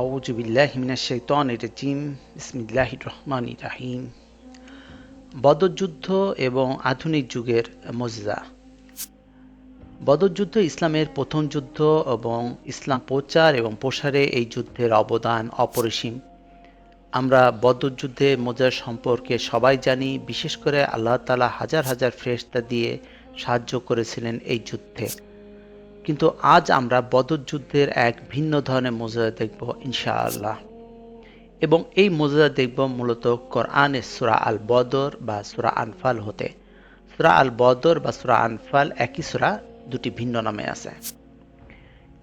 আউযু বিল্লাহি মিনাশ শাইতানির রাজিম বিসমিল্লাহির রহমানির রহিম বদর যুদ্ধ এবং আধুনিক যুগের মজজা বদর যুদ্ধ ইসলামের প্রথম যুদ্ধ এবং ইসলাম প্রচার এবং প্রসারে এই যুদ্ধের অবদান অপরিসীম। আমরা বদর যুদ্ধে মজার সম্পর্কে সবাই জানি, বিশেষ করে আল্লাহ তালা হাজার হাজার ফ্রেস্তা দিয়ে সাহায্য করেছিলেন এই যুদ্ধে। কিন্তু আজ আমরা বদর যুদ্ধের এক ভিন্ন ধরনের মজাদা দেখব, ইনশাআল্লাহ। এবং এই মজাদা দেখব মূলত কোরআনে সুরা আল বদর বা সুরা আনফাল হতে। সুরা আল বদর বা সুরা আনফাল একই সুরা, দুটি ভিন্ন নামে আছে।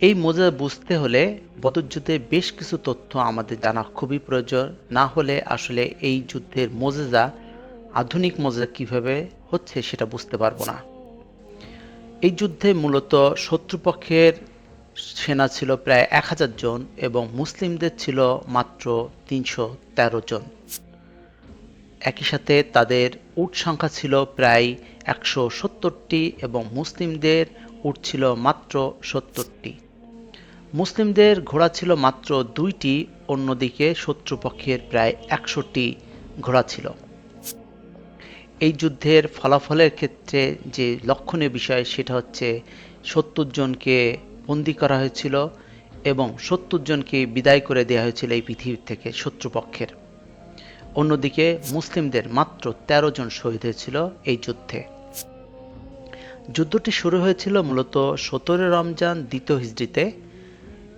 এই মজা বুঝতে হলে বদর যুদ্ধের বেশ কিছু তথ্য আমাদের জানা খুবই প্রয়োজন। না হলে আসলে এই যুদ্ধের মজেজা, আধুনিক মজা কীভাবে হচ্ছে সেটা বুঝতে পারব না। এই যুদ্ধে মূলত শত্রুপক্ষের সেনা ছিল প্রায় এক হাজার জন এবং মুসলিমদের ছিল মাত্র তিনশো তেরো জন। একই সাথে তাদের উট সংখ্যা ছিল প্রায় একশো সত্তরটি এবং মুসলিমদের উট ছিল মাত্র সত্তরটি। মুসলিমদের ঘোড়া ছিল মাত্র দুইটি, অন্যদিকে শত্রুপক্ষের প্রায় একশোটি ঘোড়া ছিল। এই যুদ্ধের ফলাফলের ক্ষেত্রে যে লক্ষণীয় বিষয়, সেটা হচ্ছে সত্তর জনকে বন্দি করা হয়েছিল এবং সত্তর জনকে বিদায় করে দেওয়া হয়েছিল এই পৃথিবী থেকে শত্রুপক্ষের। অন্যদিকে মুসলিমদের মাত্র ১৩ জন শহীদ হয়েছিল এই যুদ্ধে। যুদ্ধটি শুরু হয়েছিল মূলত সতেরো রমজান দ্বিতীয় হিজড়িতে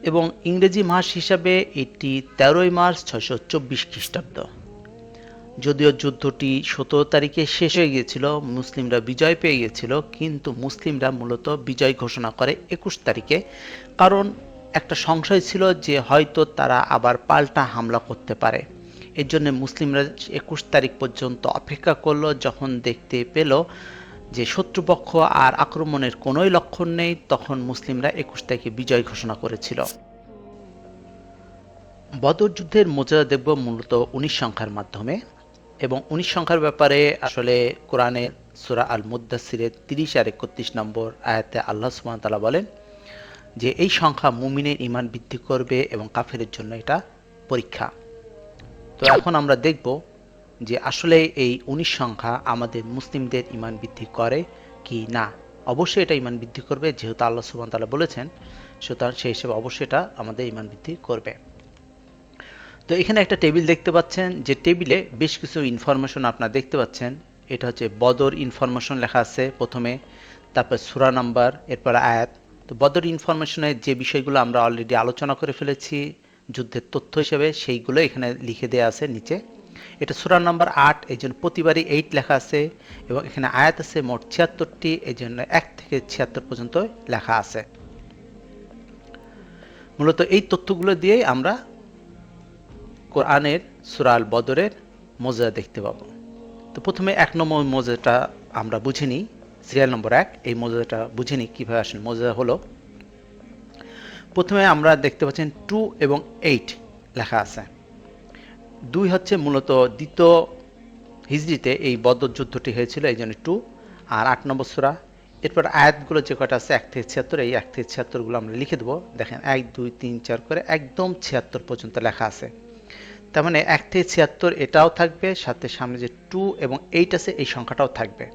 এবং ইংরেজি মাস হিসাবে এটি তেরোই মার্চ ছয়শো চব্বিশ খ্রিস্টাব্দ। যদিও যুদ্ধটি সতেরো তারিখে শেষ হয়ে গিয়েছিল, মুসলিমরা বিজয় পেয়ে গিয়েছিল, কিন্তু মুসলিমরা মূলত বিজয় ঘোষণা করে একুশ তারিখে। কারণ একটা সংশয় ছিল যে হয়তো তারা আবার পাল্টা হামলা করতে পারে। এর জন্য মুসলিমরা একুশ তারিখ পর্যন্ত অপেক্ষা করল, যখন দেখতে পেল যে শত্রুপক্ষ আর আক্রমণের কোনোই লক্ষণ নেই, তখন মুসলিমরা একুশ তারিখে বিজয় ঘোষণা করেছিল। বদর যুদ্ধের মর্যাদা দেখব মূলত উনিশ সংখ্যার মাধ্যমে। এবং উনিশ সংখ্যার ব্যাপারে আসলে কোরআনের সুরা আল মুদাসিরের তিরিশ আর একত্রিশ নম্বর আয়াতে আল্লাহ সুমাতালা বলেন যে এই সংখ্যা মুমিনের ইমান বৃদ্ধি করবে এবং কাফেরের জন্য এটা পরীক্ষা। তো এখন আমরা দেখব যে আসলে এই উনিশ সংখ্যা আমাদের মুসলিমদের ইমান বৃদ্ধি করে কি না। অবশ্যই এটা ইমান বৃদ্ধি করবে, যেহেতু আল্লাহ সুবান তালা বলেছেন, সুতরাং সেই হিসেবে অবশ্যই এটা আমাদের ইমান বৃদ্ধি করবে। তো এখানে একটা টেবিল দেখতে পাচ্ছেন, যে টেবিলে বেশ কিছু ইনফরমেশন আপনারা দেখতে পাচ্ছেন। এটা হচ্ছে বদর ইনফরমেশন লেখা আছে প্রথমে, তারপর সুরা নাম্বার, এরপর আয়াত। তো বদর ইনফরমেশনের যে বিষয়গুলো আমরা অলরেডি আলোচনা করে ফেলেছি, যুদ্ধের তথ্য হিসেবে, সেইগুলো এখানে লিখে দেওয়া আছে নিচে। এটা সুরা নাম্বার আট, এই জন্য প্রতিবারই এইট লেখা আছে, এবং এখানে আয়াত আছে মোট ছিয়াত্তরটি, এই জন্য এক থেকে ছিয়াত্তর পর্যন্ত লেখা আছে। মূলত এই তথ্যগুলো দিয়েই আমরা কোরআনের সুরাল বদরের মজা দেখতে পাবো। তো প্রথমে এক নম্বর মজাটা আমরা বুঝে নিই। সিরিয়াল নম্বর এক, এই মজাটা বুঝে নিই কীভাবে আসেন মজা হলো। প্রথমে আমরা দেখতে পাচ্ছেন টু এবং এইট লেখা আছে। দুই হচ্ছে মূলত দ্বিতীয় হিজড়িতে এই বদর যুদ্ধটি হয়েছিল, এই জন্য টু। আর আট নম্বর সুরা, এরপর আয়াতগুলো যে কটা আছে, এক থেকে ছিয়াত্তর, এই এক থেকে ছিয়াত্তরগুলো আমরা লিখে দেবো। দেখেন, এক, দুই, তিন, চার করে একদম ছিয়াত্তর পর্যন্ত লেখা আছে। তার মানে এক থেকে ছিয়াত্তর এটাও থাকবে, সাথে সামনে যে টু এবং এইট আছে, এই সংখ্যাটাও থাকবে।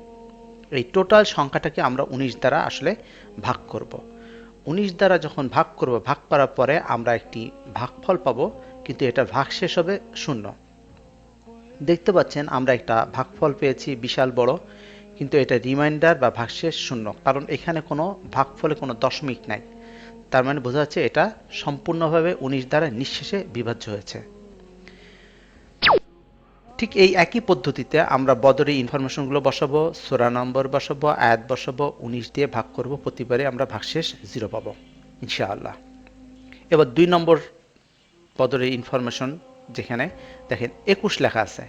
এই টোটাল সংখ্যাটাকে আমরা উনিশ দ্বারা আসলে ভাগ করব। উনিশ দ্বারা যখন ভাগ করব, ভাগ করার পরে আমরা একটি ভাগফল পাবো, কিন্তু এটার ভাগ শেষ হবে শূন্য। দেখতে পাচ্ছেন, আমরা একটা ভাগফল পেয়েছি, বিশাল বড়, কিন্তু এটা রিমাইন্ডার বা ভাগশেষ শূন্য, কারণ এখানে কোনো ভাগফলে কোনো দশমিক নাই। তার মানে বোঝা যাচ্ছে এটা সম্পূর্ণভাবে উনিশ দ্বারা নিঃশেষে বিভাজ্য হয়েছে। ঠিক এই একই পদ্ধতিতে আমরা বদরে ইনফরমেশনগুলো বসাবো, সোরা নম্বর বসাবো, আয়াত বসাবো, উনিশ দিয়ে ভাগ করব, প্রতিবারে আমরা ভাগশেষ জিরো পাবো, ইনশাআল্লাহ। এবার দুই নম্বর বদরের ইনফরমেশন যেখানে দেখেন একুশ লেখা আছে।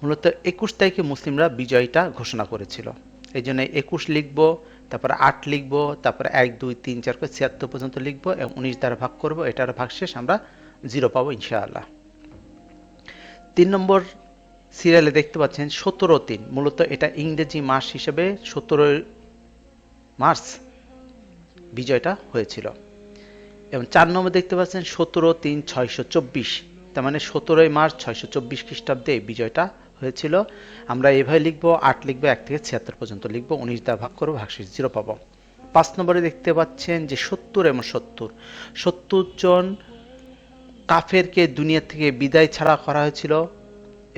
মূলত একুশ তারিখে মুসলিমরা বিজয়টা ঘোষণা করেছিল। এই জন্য একুশ লিখব, তারপরে আট লিখব, তারপরে এক, দুই, তিন, চার করে ছিয়াত্তর পর্যন্ত লিখব, এবং উনিশ দ্বারা ভাগ করব, এটার ভাগশেষ আমরা জিরো পাবো, ইনশাআল্লাহ। তিন নম্বর সিরিয়ালে দেখতে পাচ্ছেন সতেরো তিন মূলত এটা ইংরেজি মাস হিসেবে সতেরোই মার্চ বিজয়টা হয়েছিল। এবং চার নম্বর দেখতে পাচ্ছেন সতেরো তিন ছয়শো চব্বিশ, তার মানে সতেরোই মার্চ ছয়শো চব্বিশ খ্রিস্টাব্দে বিজয়টা হয়েছিল। আমরা এভাবে লিখব, আট লিখব, এক থেকে ছিয়াত্তর পর্যন্ত লিখব, উনিশ দ্বারা ভাগ করব, ভাগশেষ জিরো পাবো। পাঁচ নম্বরে দেখতে পাচ্ছেন যে সত্তর এবং সত্তর সত্তর জন কাফেরকে দুনিয়া থেকে বিদায় ছাড়া করা হয়েছিল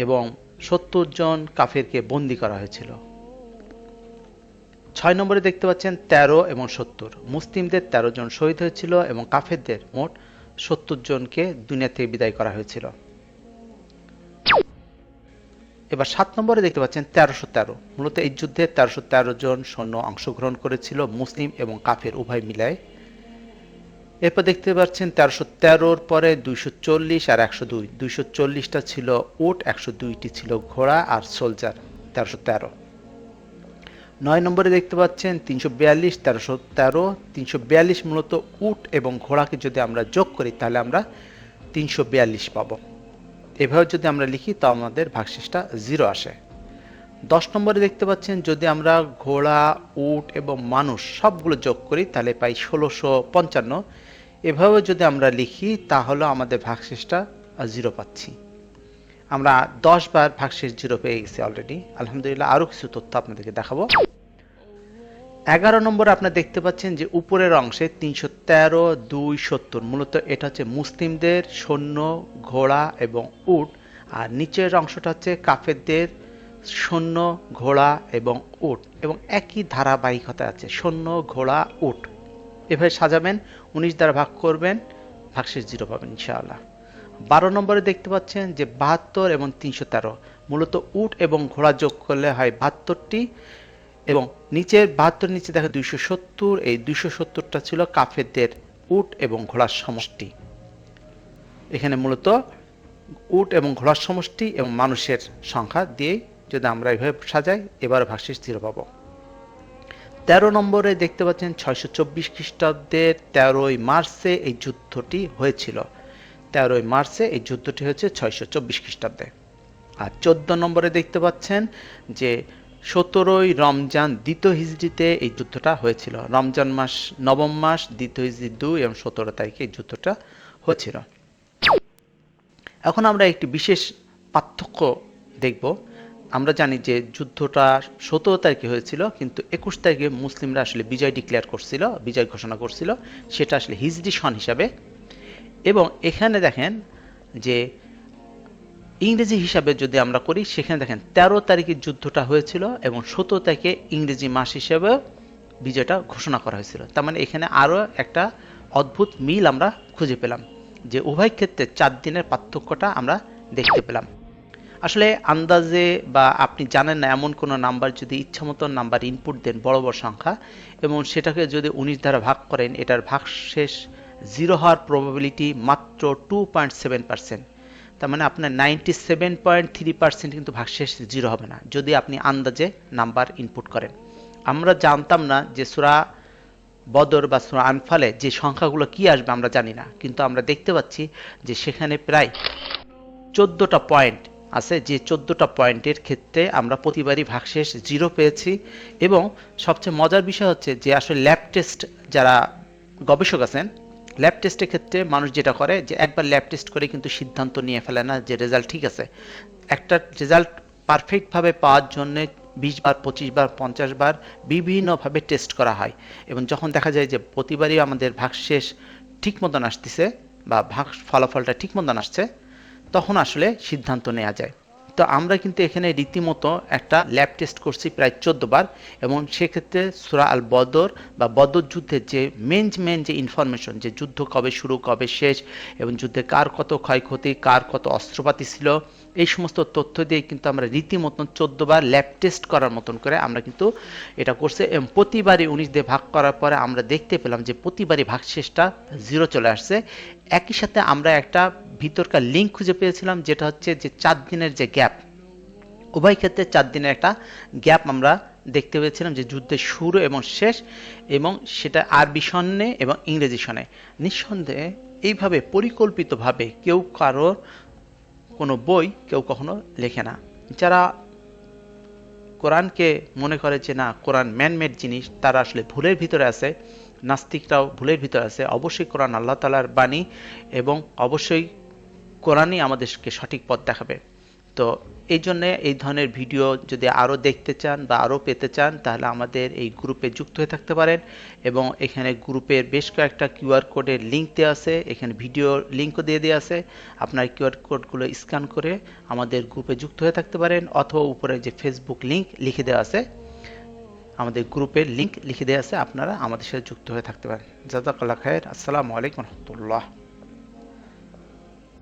এবং সত্তর জন কাফেরকে বন্দি করা হয়েছিল। ছয় নম্বরে দেখতে পাচ্ছেন তেরো এবং সত্তর। মুসলিমদের তেরো জন শহীদ হয়েছিল এবং কাফেরদের মোট সত্তর জনকে দুনিয়া থেকে বিদায় করা হয়েছিল। এবার সাত নম্বরে দেখতে পাচ্ছেন তেরোশো তেরো। মূলত এই যুদ্ধে তেরোশো তেরো জন সৈন্য অংশগ্রহণ করেছিল মুসলিম এবং কাফের উভয় মিলায়। এরপর দেখতে পাচ্ছেন তেরোশো তেরোর পরে দুইশো চল্লিশ আর একশো দুই। দুইশো চল্লিশটা ছিল উট, একশো দুইটি ছিল ঘোড়া আর সোলজার, তেরোশো তেরো। নয় নম্বরে দেখতে পাচ্ছেন তিনশো বিয়াল্লিশ, তেরোশো তেরো। তিনশো বিয়াল্লিশ মূলত উট এবং ঘোড়াকে যদি আমরা যোগ করি, তাহলে আমরা তিনশো বিয়াল্লিশ পাবো। এভাবে যদি আমরা লিখি, তো আমাদের ভাগশেষটা জিরো আসে। দশ নম্বরে দেখতে পাচ্ছেন যদি আমরা ঘোড়া, উট এবং মানুষ সবগুলো যোগ করি, তাহলে পাই ষোলোশো পঞ্চান্ন। এভাবে যদি আমরা লিখি, তাহলে আমাদের ভাগশেষটা জিরো পাচ্ছি। আমরা দশ বার ভাগশেষ জিরো পেয়ে গেছি অলরেডি আলহামদুলিল্লাহ আরও কিছু তথ্য আপনাদেরকে দেখাবো। এগারো নম্বরে আপনারা দেখতে পাচ্ছেন যে উপরের অংশে তিনশো তেরো, দুই সত্তর, মূলত এটা হচ্ছে মুসলিমদের সৈন্য, ঘোড়া এবং উট, আর নিচের অংশটা হচ্ছে কাফেরদের সৈন্য, ঘোড়া এবং উট, এবং একই ধারাবাহিকতা আছে সৈন্য, ঘোড়া, উট। এভাবে সাজাবেন, উনিশ দ্বারা ভাগ করবেন, ভাগশেষ জিরো পাবেন, ইনশাআল্লাহ। বারো নম্বরে দেখতে পাচ্ছেন যে বাহাত্তর এবং তিনশো তেরো। মূলত উট এবং ঘোড়া যোগ করলে হয় বাহাত্তরটি এবং নিচের বাহাত্তর নিচে দেখা দুইশো সত্তর, এই দুইশো সত্তরটা ছিল কাফেরদের উট এবং ঘোড়ার সমষ্টি। এখানে মূলত উট এবং ঘোড়ার সমষ্টি এবং মানুষের সংখ্যা দিয়েই যদি আমরা এভাবে সাজাই এবার ভাগশেষ জিরো পাবো। তেরো নম্বরে দেখতে পাচ্ছেন ছয়শো চব্বিশ খ্রিস্টাব্দের তেরোই মার্চে এই যুদ্ধটি হয়েছিল। তেরোই মার্চে এই যুদ্ধটি হয়েছে ছয়শো চব্বিশ খ্রিস্টাব্দে। আর চোদ্দ নম্বরে দেখতে পাচ্ছেন যে সতেরোই রমজান দ্বিতীয় হিজড়িতে এই যুদ্ধটা হয়েছিল। রমজান মাস নবম মাস দ্বিতীয় হিজড়ি দুই এবং সতেরো তারিখে এই যুদ্ধটা হয়েছিল। এখন আমরা একটি বিশেষ পার্থক্য দেখব। আমরা জানি যে যুদ্ধটা সতেরো তারিখে হয়েছিল, কিন্তু একুশ তারিখে মুসলিমরা আসলে বিজয় ডিক্লেয়ার করছিল, বিজয় ঘোষণা করছিল। সেটা আসলে হিজড়ি সন হিসাবে। এবং এখানে দেখেন যে ইংরেজি হিসাবে যদি আমরা করি, সেখানে দেখেন তেরো তারিখে যুদ্ধটা হয়েছিল এবং সতেরো তারিখে ইংরেজি মাস হিসেবে বিজয়টা ঘোষণা করা হয়েছিল। তার মানে এখানে আরও একটা অদ্ভুত মিল আমরা খুঁজে পেলাম, যে উভয় ক্ষেত্রে চার দিনের পার্থক্যটা আমরা দেখতে পেলাম। আসলে আন্দাজে বা আপনি জানেন না এমন কোনো নাম্বার যদি ইচ্ছামতো নাম্বার ইনপুট দেন বড় বড় সংখ্যা, এবং সেটাকে যদি উনিশ দ্বারা ভাগ করেন, এটার ভাগ শেষ জিরো হওয়ার প্রবাবিলিটি মাত্র টু পয়েন্ট সেভেন পার্সেন্ট তার মানে আপনার ninety seven point three percent কিন্তু ভাগশেষ জিরো হবে না, যদি আপনি আন্দাজে নাম্বার ইনপুট করেন। আমরা জানতাম না যে সুরা বদর বা সুরা আনফালে যে সংখ্যাগুলো কি আসবে আমরা জানি না, কিন্তু আমরা দেখতে পাচ্ছি যে সেখানে প্রায় চোদ্দোটা পয়েন্ট আছে যে চোদ্দোটা পয়েন্টের ক্ষেত্রে আমরা প্রতিবারই ভাগশেষ জিরো পেয়েছি এবং সবচেয়ে মজার বিষয় হচ্ছে যে আসলে ল্যাব টেস্ট যারা গবেষক আছেন ল্যাব টেস্টের ক্ষেত্রে মানুষ যেটা করে যে একবার ল্যাব টেস্ট করে কিন্তু সিদ্ধান্ত নিয়ে ফেলে না যে রেজাল্ট ঠিক আছে। একটা রেজাল্ট পারফেক্টভাবে পাওয়ার জন্যে বিশ বার, পঁচিশ বার, পঞ্চাশ বার বিভিন্নভাবে টেস্ট করা হয় এবং যখন দেখা যায় যে প্রতিবারই আমাদের ভাগশেষ ঠিক মতন আসতেছে বা ভাগ ফলাফলটা ঠিক মতন আসছে তখন আসলে সিদ্ধান্ত নেওয়া যায়। তো আমরা কিন্তু এখানে রীতিমতো একটা ল্যাব টেস্ট করছি প্রায় বার এবং সেক্ষেত্রে সুরা আল বদর বা বদর যুদ্ধের যে মেন মেন যে ইনফরমেশন যে যুদ্ধ কবে শুরু, কবে শেষ এবং যুদ্ধে কার কত ক্ষয়ক্ষতি, কার কত অস্ত্রপাতি ছিল, এই সমস্ত তথ্য দিয়ে কিন্তু আমরা রীতিমতন বার ল্যাব টেস্ট করার মতন করে আমরা কিন্তু এটা করছি এবং প্রতিবারই উনিশ দিয়ে ভাগ করার পরে আমরা দেখতে পেলাম যে প্রতিবারই ভাগ শেষটা জিরো চলে আসছে একই সাথে আমরা একটা ভিতরকার লিঙ্ক খুঁজে পেয়েছিলাম, যেটা হচ্ছে যে চার দিনের যে গ্যাপ উভয় ক্ষেত্রে চার দিনের একটা গ্যাপ আমরা দেখতে পেয়েছিলাম যে যুদ্ধের শুরু এবং শেষ এবং সেটা আরবি সন্নে এবং ইংরেজি সনে। নিঃসন্দেহে এইভাবে পরিকল্পিতভাবে কেউ কারোর কোনো বই কেউ কখনো লেখে না। যারা কোরআনকে মনে করে যে না, কোরআন ম্যানমেড জিনিস, তারা আসলে ভুলের ভিতরে আছে। নাস্তিকরাও ভুলের ভিতর আছে। অবশ্যই কোরআন আল্লাহ তালার বাণী এবং অবশ্যই কোরআনই আমাদেরকে সঠিক পথ দেখাবে। তো এই জন্য এই ধরনের ভিডিও যদি আরও দেখতে চান বা আরও পেতে চান, তাহলে আমাদের এই গ্রুপে যুক্ত হয়ে থাকতে পারেন এবং এখানে গ্রুপের বেশ কয়েকটা কিউআর কোডের লিঙ্ক দেওয়া আছে। এখানে ভিডিও লিঙ্কও দিয়ে দেওয়া আছে। আপনার কিউআর কোডগুলো স্ক্যান করে আমাদের গ্রুপে যুক্ত হয়ে থাকতে পারেন অথবা উপরে যে ফেসবুক লিঙ্ক লিখে দেওয়া আছে আমাদের গ্রুপের লিঙ্ক লিখে দেওয়া আছে, আপনারা আমাদের সাথে যুক্ত হয়ে থাকতে পারেন। জাজাকাল্লা খায়ের। আসসালামু আলাইকুম রহমতুল্লাহ।